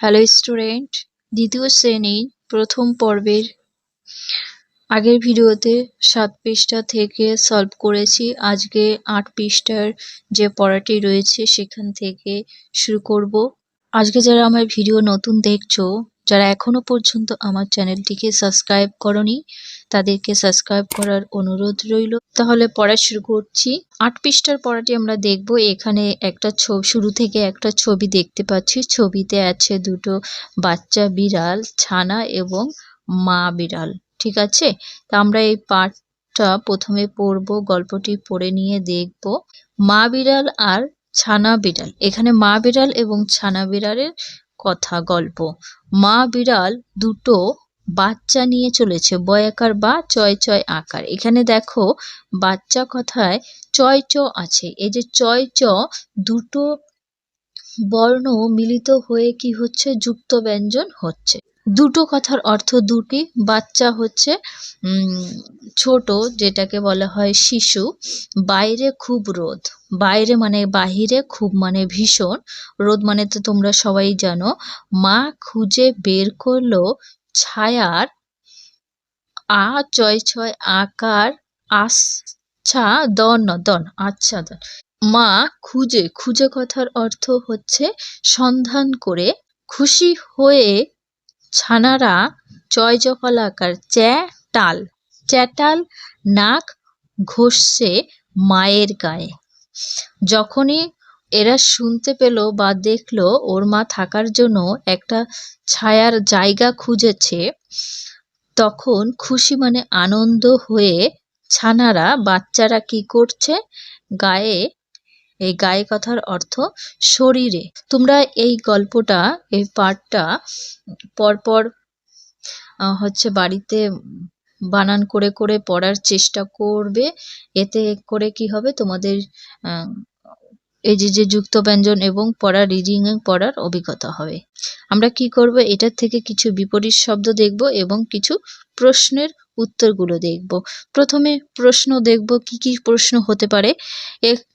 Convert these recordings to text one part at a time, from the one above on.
Hello student দ্বিতীয় শ্রেণির প্রথম পর্বের আগের ভিডিওতে সাত পৃষ্ঠা থেকে সলভ করেছি। আজকে আট পৃষ্ঠার যে পড়াটি রয়েছে, সেখান থেকে শুরু করব। আজকে যারা আমার ভিডিও নতুন দেখছ যারা এখনও পর্যন্ত আমার চ্যানেলটিকে সাবস্ক্রাইব করনি, তাদেরকে সাবস্ক্রাইব করার অনুরোধ রইল। তাহলে পড়া শুরু করছি। আট পৃষ্ঠার পড়াটি আমরা দেখব। এখানে একটা শুরু থেকে একটা ছবি দেখতে পাচ্ছি। ছবিতে আছে দুটো বাচ্চা বিড়াল, ছানা এবং মা বিড়াল। ঠিক আছে? তা আমরা এই পাঠটা প্রথমে পড়ব, গল্পটি পড়ে নিয়ে দেখব। মা বিড়াল আর ছানা বিড়াল। এখানে মা বিড়াল এবং ছানা বিড়ালের কথা গল্প। মা বিড়াল দুটো বাচ্চা নিয়ে চলেছে বয়াকার বা চয় চয় আকার। এখানে দেখো বাচ্চা কথায় চয় চ আছে। এই যে চয় চ দুটো বর্ণ মিলিত হয়ে কি হচ্ছে? যুক্ত ব্যঞ্জন হচ্ছে। দুটো কথার অর্থ দুটি। বাচ্চা হচ্ছে ছোট, যেটাকে বলা হয় শিশু। বাইরে খুব রোদ। বাইরে মানে বাহিরে খুব মানে ভীষণ। রোদ মানে তো তোমরা সবাই জানো। মা খুঁজে বের করল ছায়ার আ, চয়, ছয়, আকার আচ্ছা দন দন আচ্ছা দন। মা খুঁজে খুঁজে কথার অর্থ হচ্ছে সন্ধান করে খুশি হয়ে ছানারা চয় জফলাকার চ্যাটাল চ্যাটাল নাক ঘষছে মায়ের গায়ে। যখনই এরা শুনতে পেল বা দেখল ওর মা থাকার জন্য একটা ছায়ার জায়গা খুঁজেছে, তখন খুশি মানে আনন্দ হয়ে, ছানারা, বাচ্চারা কি করছে? গায়ে, এই গায়ে কথার অর্থ শরীরে। তোমরা এই গল্পটা, এই পাঠটা পরপর হচ্ছে বাড়িতে বানান করে করে পড়ার চেষ্টা করবে। এতে করে কি হবে? তোমাদের এই যে যে যুক্ত ব্যঞ্জন এবং পড়া রিডিং পড়ার অভিজ্ঞতা হবে। আমরা কি করব? এটার থেকে কিছু বিপরীত শব্দ দেখব এবং কিছু প্রশ্নের উত্তরগুলো দেখব। প্রথমে প্রশ্ন দেখব, কি কি প্রশ্ন হতে পারে?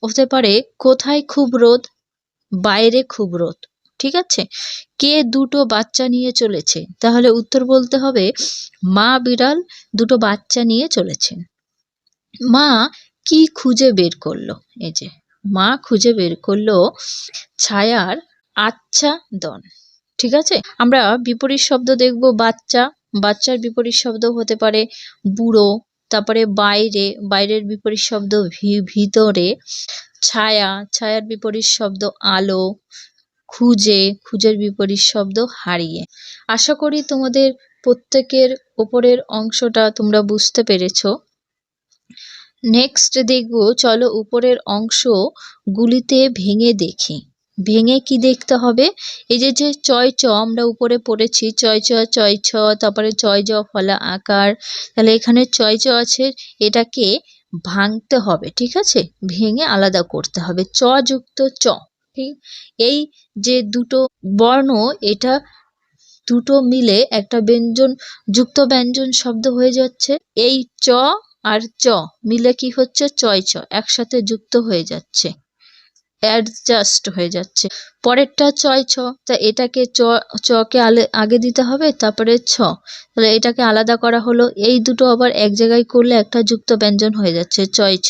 হতে পারে, কোথায় খুব রোদ, বাইরে খুব রোদ। ঠিক আছে? কে দুটো বাচ্চা নিয়ে চলেছে? তাহলে উত্তর বলতে হবে, মা বিড়াল দুটো বাচ্চা নিয়ে চলেছেন। মা কি খুঁজে বের করল? এই যে, মা খুঁজে বের করল ছায়ার আচ্ছা দন। ঠিক আছে? আমরা বিপরীত শব্দ দেখব, বাচ্চা। বাচ্চার বিপরীত শব্দ হতে পারে বুড়ো, তারপরে বাইরে, বাইরের বিপরীত শব্দ ভিতরে। ছায়া, ছায়ার বিপরীত শব্দ আলো। খুঁজে, খুঁজের বিপরীত শব্দ হারিয়ে। আশা করি তোমাদের প্রত্যেকের ওপরের অংশটা তোমরা বুঝতে পেরেছ। নেক্সট দেখব, চলো উপরের অংশগুলিতে ভেঙে দেখি। ভেঙে কি দেখতে হবে? এই যে যে চয়, চ, আমরা উপরে পড়েছি, চয়, চ, চয়, ছ, তারপরে চয়, জ, ফলা, আকার। তাহলে এখানে চয়, চ আছে, এটাকে ভাঙতে হবে, ঠিক আছে? ভেঙে আলাদা করতে হবে, চ যুক্ত চ। ঠিক এই যে দুটো বর্ণ, এটা দুটো মিলে একটা ব্যঞ্জন, যুক্ত ব্যঞ্জন শব্দ হয়ে যাচ্ছে। এই চ আর চ মিলে কি হচ্ছে? চয় চ, একসাথে যুক্ত হয়ে যাচ্ছে। অ্যাডজাস্ট হয়ে যাচ্ছে। পরেরটা চয় ছ, তা এটাকে চ, চকে আলে, আগে দিতে হবে, তারপরে ছ। তাহলে এটাকে আলাদা করা হলো। এই দুটো আবার এক জায়গায় করলে একটা যুক্ত ব্যঞ্জন হয়ে যাচ্ছে, চয় ছ।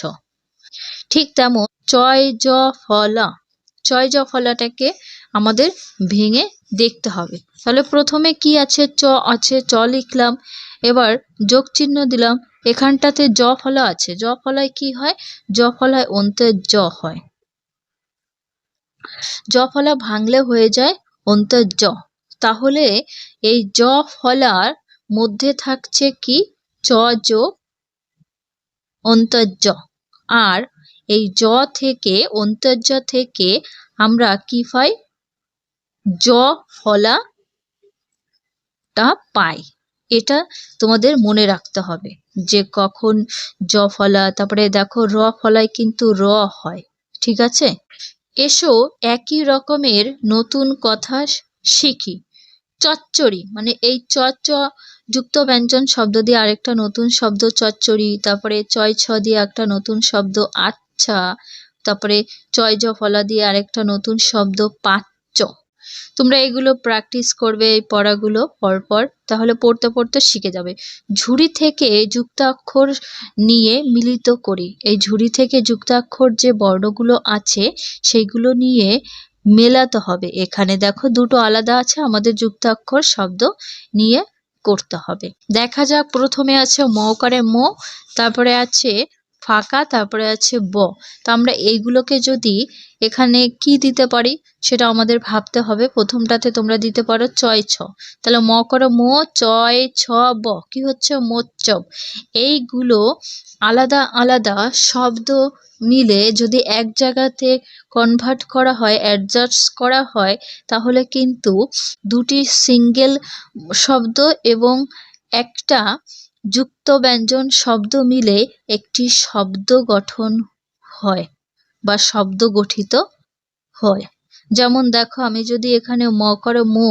ঠিক তেমন, চয় জ ফলা চয় জ ফলাটাকে আমাদের ভেঙে দেখতে হবে। তাহলে প্রথমে কি আছে? চ আছে, চ লিখলাম। এবার যোগ চিহ্ন দিলাম। এখানটাতে জ ফলা আছে। জ ফলায় কি হয়? জ ফলায় অন্তে জ হয়। জ ফলা ভাঙলে হয়ে যায় অন্তর জ। তাহলে এই জ ফলার মধ্যে থাকছে কি? চ যোগ অন্তর্য আর এই জ থেকে, অন্তর্য থেকে আমরা কি পাই? জ ফলাটা পাই। এটা তোমাদের মনে রাখতে হবে। যে কখন জ ফলা, তারপরে দেখো র ফলায় কিন্তু র হয়, ঠিক আছে? এসো একই রকমের নতুন কথা শিখি। চচ্চড়ি মানে এই চচ্চ যুক্ত ব্যঞ্জন শব্দ দিয়ে আরেকটা নতুন শব্দ চচ্চড়ি, তারপরে চয় ছ দিয়ে একটা নতুন শব্দ আচ্ছা তারপরে চয় জ ফলা দিয়ে আরেকটা নতুন শব্দ পাচ্চ তোমরা এগুলো প্র্যাকটিস করবে এই পড়াগুলো পরপর, তাহলে পড়তে পড়তে শিখে যাবে। ঝুড়ি থেকে যুক্তাক্ষর নিয়ে মিলিত করি। এই ঝুড়ি থেকে যুক্তাক্ষর যে বর্ণগুলো আছে, সেইগুলো নিয়ে মেলাতে হবে। এখানে দেখো দুটো আলাদা আছে, আমাদের যুক্তাক্ষর শব্দ নিয়ে করতে হবে। দেখা যাক, প্রথমে আছে মকারে ম, তারপরে আছে ফাঁকা, তারপরে আছে ব। তো আমরা এইগুলোকে যদি এখানে কি দিতে পারি, সেটা আমাদের ভাবতে হবে। প্রথমটাতে তোমরা দিতে পারো চয় ছ। তাহলে ম করো মো চয় ছ ব। কি হচ্ছে? মোচ্চব এইগুলো আলাদা আলাদা শব্দ মিলে যদি এক জায়গাতে কনভার্ট করা হয় অ্যাডজাস্ট করা হয়, তাহলে কিন্তু দুটি সিঙ্গেল শব্দ এবং একটা যুক্ত ব্যঞ্জন শব্দ মিলে একটি শব্দ গঠন হয় বা শব্দ গঠিত হয়। যেমন দেখো, আমি যদি এখানে ম করে মো,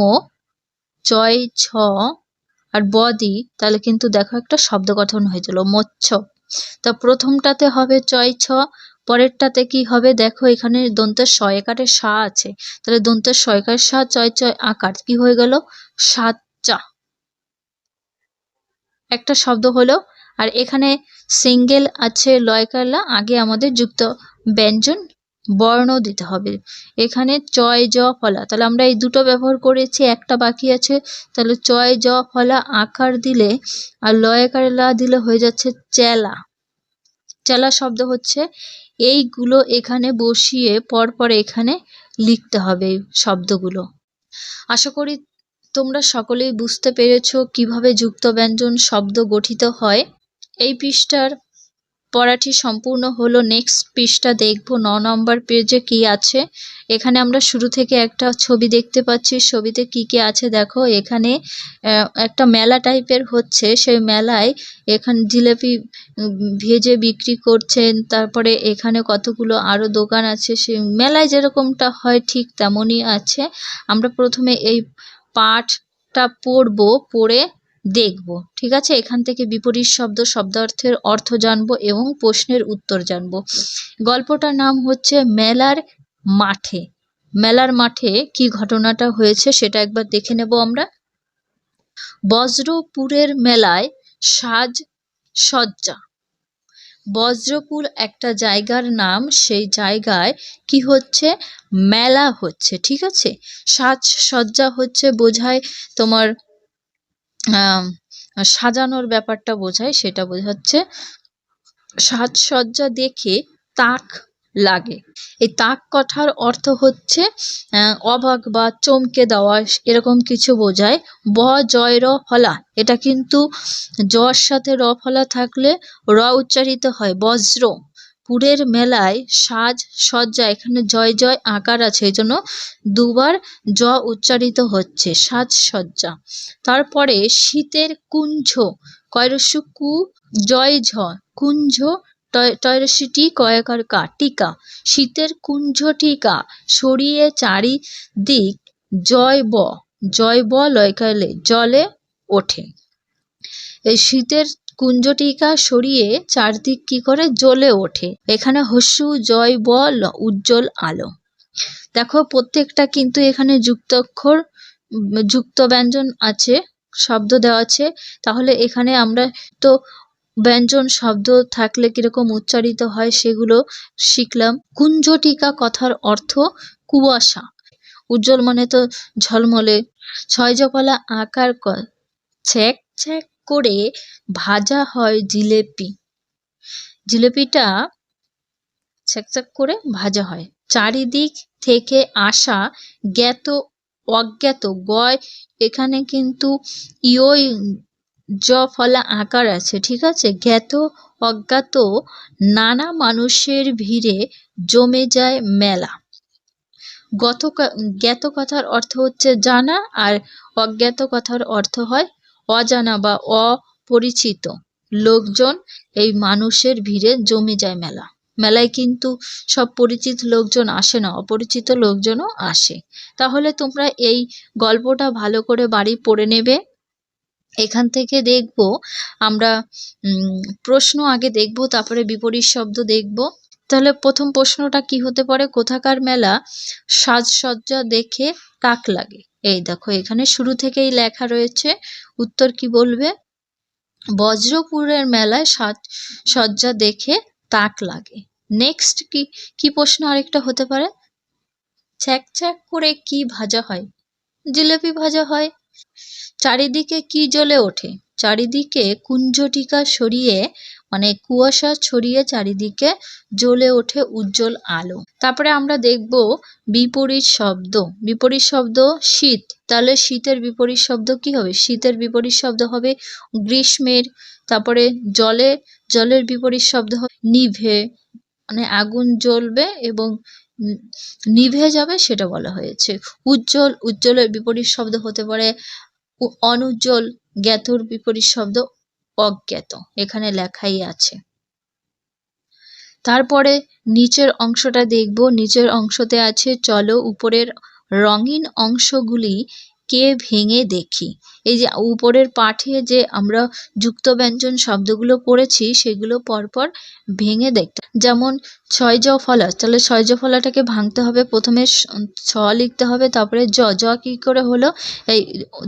চয়, ছ আর ব দিই, তাহলে কিন্তু দেখো একটা শব্দ গঠন হয়ে গেল মচ্ছ। তা প্রথমটাতে হবে চয়, ছ, পরেরটাতে কি হবে? দেখো, এখানে দন্তের শয়কারের সা আছে। তাহলে দন্তের শয়কার সা, চয় চয়, আকার। কি হয়ে গেল? সাচ্চা একটা শব্দ হলো, আর এখানে সিঙ্গেল আছে লয় লয়কারলা, আগে আমাদের যুক্ত ব্যঞ্জন বর্ণ দিতে হবে। এখানে চয় জ ফলা, তাহলে আমরা এই দুটো ব্যবহার করেছি, একটা বাকি আছে, তাহলে চয় জ ফলা আকার দিলে, আর লয়কার লা দিলে হয়ে যাচ্ছে চেলা চেলা শব্দ হচ্ছে, এইগুলো এখানে বসিয়ে পরপর এখানে লিখতে হবে শব্দগুলো। আশা করি তোমরা সকলেই বুঝতে পেরেছ কীভাবে যুক্ত ব্যঞ্জন শব্দ গঠিত হয়? এই পৃষ্ঠার পড়াটি সম্পূর্ণ হলো নেক্সট পৃষ্ঠা, দেখব ন নম্বর পেজে কি আছে। এখানে আমরা শুরু থেকে একটা ছবি দেখতে পাচ্ছি, ছবিতে কি কি আছে দেখো। এখানে একটা মেলা টাইপের হচ্ছে, সেই মেলায় এখানে, জিলেপি ভেজে বিক্রি করছেন, তারপরে এখানে কতগুলো আরও দোকান আছে, সেই মেলায় যেরকমটা হয় ঠিক তেমনই আছে। আমরা প্রথমে এই পাঠটা পড়ব, পড়ে দেখব, ঠিক আছে? এখান থেকে বিপরীত শব্দ, শব্দার্থের অর্থ জানব এবং প্রশ্নের উত্তর জানব। গল্পটার নাম হচ্ছে মেলার মাঠে। মেলার মাঠে কি ঘটনাটা হয়েছে সেটা একবার দেখে নেব আমরা। বজ্রপুরের মেলায় সাজ সজ্জা বজ্রপুর একটা জায়গার নাম, সেই জায়গায় কি হচ্ছে? মেলা হচ্ছে, ঠিক আছে? সাজসজ্জা হচ্ছে বোঝায় তোমার সাজানোর ব্যাপারটা বোঝায়, সেটা বোঝাচ্ছে। সাজসজ্জা দেখে তাক লাগে। এই তাক কথার অর্থ হচ্ছে অবাক বা চমকে দেওয়া এরকম কিছু বোঝায়, ব জয় র ফলা। এটা কিন্তু জর সাথে র ফলা থাকলে র উচ্চারিত হয়, বজ্র। পুরের মেলায় সাজ সজ্জা, এখানে জয় জয় আকার আছে এই জন্য দুবার জ উচ্চারিত হচ্ছে সাজসজ্জা তারপরে শীতের কুঞ্জ, কয়রস্য কু, জয় ঝ, কুঞ্জ টয়রস্য টি কয়াকার কা, টিকা, শীতের কুঞ্জ টিকা, সরিয়ে চারিদিক জয় ব জয় ব লয়কালে, জলে ওঠে। এই শীতের কুঞ্জটিকা সরিয়ে চারদিক কি করে? জ্বলে ওঠে। এখানে হস্যু, জয় বল উজ্জ্বল আলো। দেখো, প্রত্যেকটা কিন্তু এখানে যুক্তাক্ষর যুক্ত ব্যঞ্জন আছে, শব্দ দেওয়া আছে। তাহলে এখানে আমরা তো ব্যঞ্জন শব্দ থাকলে কীরকম উচ্চারিত হয় সেগুলো শিখলাম। কুঞ্জটিকা কথার অর্থ কুয়াশা। উজ্জ্বল মানে তো ঝলমলে। ছয় জকলা আকার ছ্যাক ছ্যাক করে ভাজা হয় জিলেপি। জিলেপিটা ছ্যাকছ্যাক করে ভাজা হয়। চারিদিক থেকে আসা জ্ঞাত, অজ্ঞাত গয় এখানে কিন্তু ইয়ই জ ফলা আকার আছে, ঠিক আছে? জ্ঞাত, অজ্ঞাত, নানা মানুষের ভিড়ে জমে যায় মেলা। গত জ্ঞাত কথার অর্থ হচ্ছে জানা আর অজ্ঞাত কথার অর্থ হয় অজানা বা অপরিচিত। লোকজন এই মানুষের ভিড়ে জমে যায় মেলা। মেলায় কিন্তু সব পরিচিত লোকজন আসে না, অপরিচিত লোকজনও আসে। তাহলে তোমরা এই গল্পটা ভালো করে বাড়ি পড়ে নেবে। এখান থেকে দেখব, আমরা প্রশ্ন আগে দেখব, তারপরে বিপরীত শব্দ দেখব। তাহলে প্রথম প্রশ্নটা কি হতে পারে? কোথাকার মেলা সাজসজ্জা দেখে কাক লাগে? এই দেখো, এখানে শুরু থেকেই লেখা রয়েছে, উত্তর কি বলবে? বজ্রপুরের মেলায় সাজ সজ্জা দেখে তাক লাগে। নেক্সট কি কি প্রশ্ন আরেকটা হতে পারে? ছ্যাক ছ্যাক করে কি ভাজা হয়? জিলেপি ভাজা হয়? চারিদিকে কি জ্বলে ওঠে? চারিদিকে কুঞ্জটিকা সরিয়ে মানে কুয়াশা ছড়িয়ে চারিদিকে জ্বলে ওঠে উজ্জ্বল আলো। তারপরে আমরা দেখব বিপরীত শব্দ। বিপরীত শব্দ শীত। তাহলে শীতের বিপরীত শব্দ কি হবে? শীতের বিপরীত শব্দ হবে গ্রীষ্মের। তারপরে জলে, জলের বিপরীত শব্দ হবে নিভে মানে আগুন জ্বলবে এবং নিভে যাবে সেটা বলা হয়েছে। উজ্জ্বল, উজ্জ্বলের বিপরীত শব্দ হতে পারে অনুজ্জ্বল, জ্ঞাতর বিপরীত শব্দ অজ্ঞাত। এখানে লেখাই আছে। তারপরে নিচের অংশটা দেখব। নিচের অংশতে আছে, চলো, উপরের রঙিন অংশগুলি কে ভেঙে দেখি। এই যে উপরের পাঠে যে আমরা যুক্ত ব্যঞ্জন শব্দগুলো পড়েছি, সেগুলো পরপর ভেঙে দেখতে যেমন ছয় জ ফলা, তাহলে ছয় জ ফলাটাকে ভাঙতে হবে। প্রথমে ছ লিখতে হবে, তারপরে জ। জ কী করে হলো? এই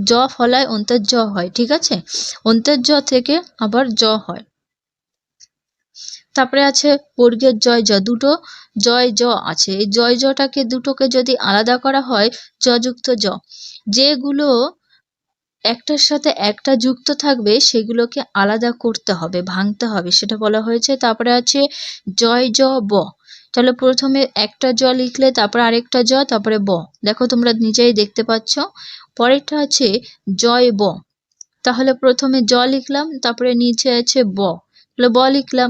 জ ফলায় অন্তর জ হয়, ঠিক আছে? অন্তর জ থেকে আবার জ হয়। তারপরে আছে বর্গের জয় জ, দুটো জয় জ আছে। এই জয় জটাকে দুটোকে যদি আলাদা করা হয় যযুক্ত জ। যেগুলো একটার সাথে একটা যুক্ত থাকবে, সেগুলোকে আলাদা করতে হবে, ভাঙতে হবে, সেটা বলা হয়েছে। তারপরে আছে জয় জ, ব। তাহলে প্রথমে একটা জ লিখলে, তারপরে আরেকটা জ, তারপরে ব। দেখো তোমরা নিজেই দেখতে পাচ্ছ। পরেরটা আছে জয় ব। তাহলে প্রথমে জ লিখলাম, তারপরে নিচে আছে ব। তাহলে ব লিখলাম।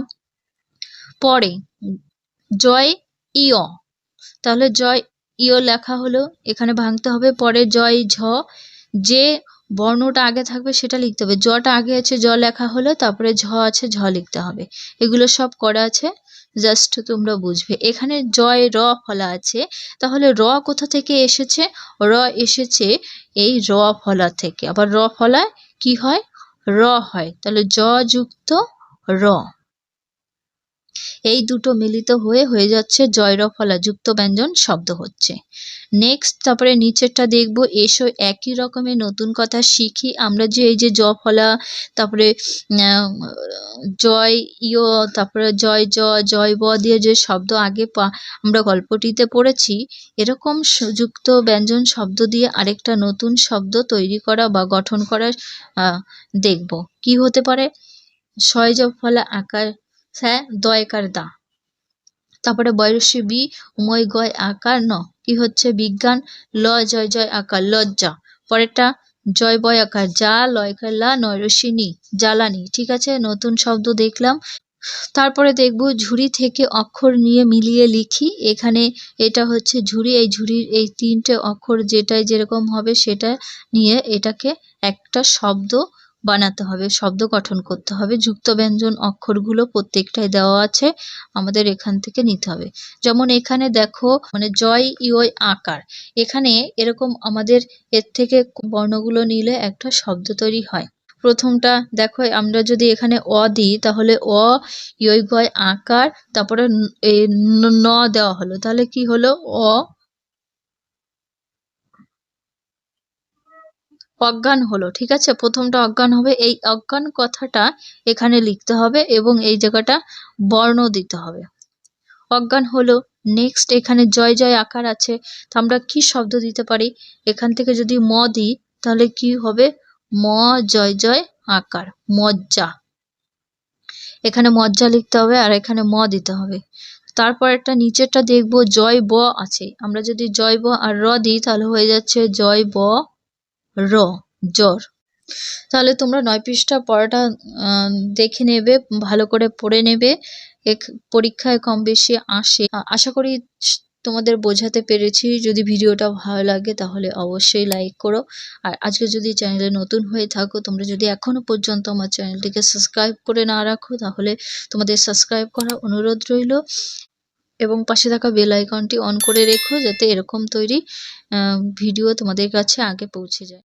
পরে জয় ইয়। তাহলে জয় ইয় লেখা হলো, এখানে ভাঙতে হবে, পরে জয় ঝ। যে বর্ণটা আগে থাকবে সেটা লিখতে হবে। জটা আগে আছে, জ লেখা হলো, তারপরে ঝ আছে, ঝ লিখতে হবে। এগুলো সব করা আছে, জাস্ট তোমরা বুঝবে। এখানে জয় র ফলা আছে, তাহলে র কোথা থেকে এসেছে? র এসেছে এই র ফলা থেকে। আবার র ফলায় কি হয়? র হয়। তাহলে জ যুক্ত র। এই দুটো মিলিত হয়ে হয়ে যাচ্ছে জয়রফলা, যুক্ত ব্যঞ্জন শব্দ হচ্ছে। নেক্সট তারপরে নিচেরটা দেখব, এসো একই রকমের নতুন কথা শিখি। আমরা যে এই যে জ ফলা তারপরে জয় ইয়, তারপরে জয় জ, জয় ব দিয়ে যে শব্দ আগে আমরা গল্পটিতে পড়েছি, এরকম যুক্ত ব্যঞ্জন শব্দ দিয়ে আরেকটা নতুন শব্দ তৈরি করা বা গঠন করা দেখব। কি হতে পারে? ছয় জ ফলা আকার হ্যাঁ দয়কার দা। তারপরে বয়সী বি উময় গয় আকার ন। কি হচ্ছে বিজ্ঞান, ল, জয় জয় আকার, লজ্জা। পরেরটা, জয়, বয় আকার, যা লয়কার লা নয়রসিনী জ্বালানি। ঠিক আছে, নতুন শব্দ দেখলাম। তারপরে দেখব ঝুড়ি থেকে অক্ষর নিয়ে মিলিয়ে লিখি। এখানে এটা হচ্ছে ঝুড়ি। এই ঝুড়ির এই তিনটে অক্ষর যেটাই যেরকম হবে সেটা নিয়ে এটাকে একটা শব্দ বানাতে হবে, শব্দ গঠন করতে হবে, যুক্ত ব্যঞ্জন অক্ষরগুলো প্রত্যেকটাই দেওয়া আছে, আমাদের এখান থেকে নিতে হবে। যেমন এখানে দেখো মানে জয় ইয় আকার। এখানে এরকম আমাদের এর থেকে বর্ণগুলো নিলে একটা শব্দ তৈরি হয়। প্রথমটা দেখো, আমরা যদি এখানে অ দিই, তাহলে অ, ইয় গয় আকার, তারপরে ন দেওয়া হলো। তাহলে কি হলো? অ অজ্ঞান হলো, ঠিক আছে? প্রথমটা অজ্ঞান হবে, এই অজ্ঞান কথাটা এখানে লিখতে হবে এবং এই জায়গাটা বর্ণ দিতে হবে। অজ্ঞান হলো নেক্সট এখানে জয় জয় আকার আছে, তো আমরা কি শব্দ দিতে পারি? এখান থেকে যদি ম দিই, তাহলে কি হবে? ম, জয় জয় আকার, মজ্জা। এখানে মজ্জা লিখতে হবে আর এখানে ম দিতে হবে। তারপর একটা নিচেরটা দেখব, জয়, ব আছে। আমরা যদি জয়, ব আর র দিই, তাহলে হয়ে যাচ্ছে জয়, ব র জ্বর তাহলে তোমরা নয় পৃষ্ঠা পড়াটা দেখে নেবে, ভালো করে পড়ে নেবে। এক পরীক্ষায় কম বেশি আসে। আশা করি তোমাদের বোঝাতে পেরেছি। যদি ভিডিওটা ভালো লাগে তাহলে অবশ্যই লাইক করো। আর আজকে যদি চ্যানেলে নতুন হয়ে থাকো, তোমরা যদি এখনও পর্যন্ত আমার চ্যানেলটিকে সাবস্ক্রাইব করে না রাখো, তাহলে তোমাদের সাবস্ক্রাইব করার অনুরোধ রইল। এবং পাশে থাকা বেল আইকনটি অন করে রেখো, যাতে এরকম তৈরি ভিডিও তোমাদের কাছে আগে পৌঁছে যায়।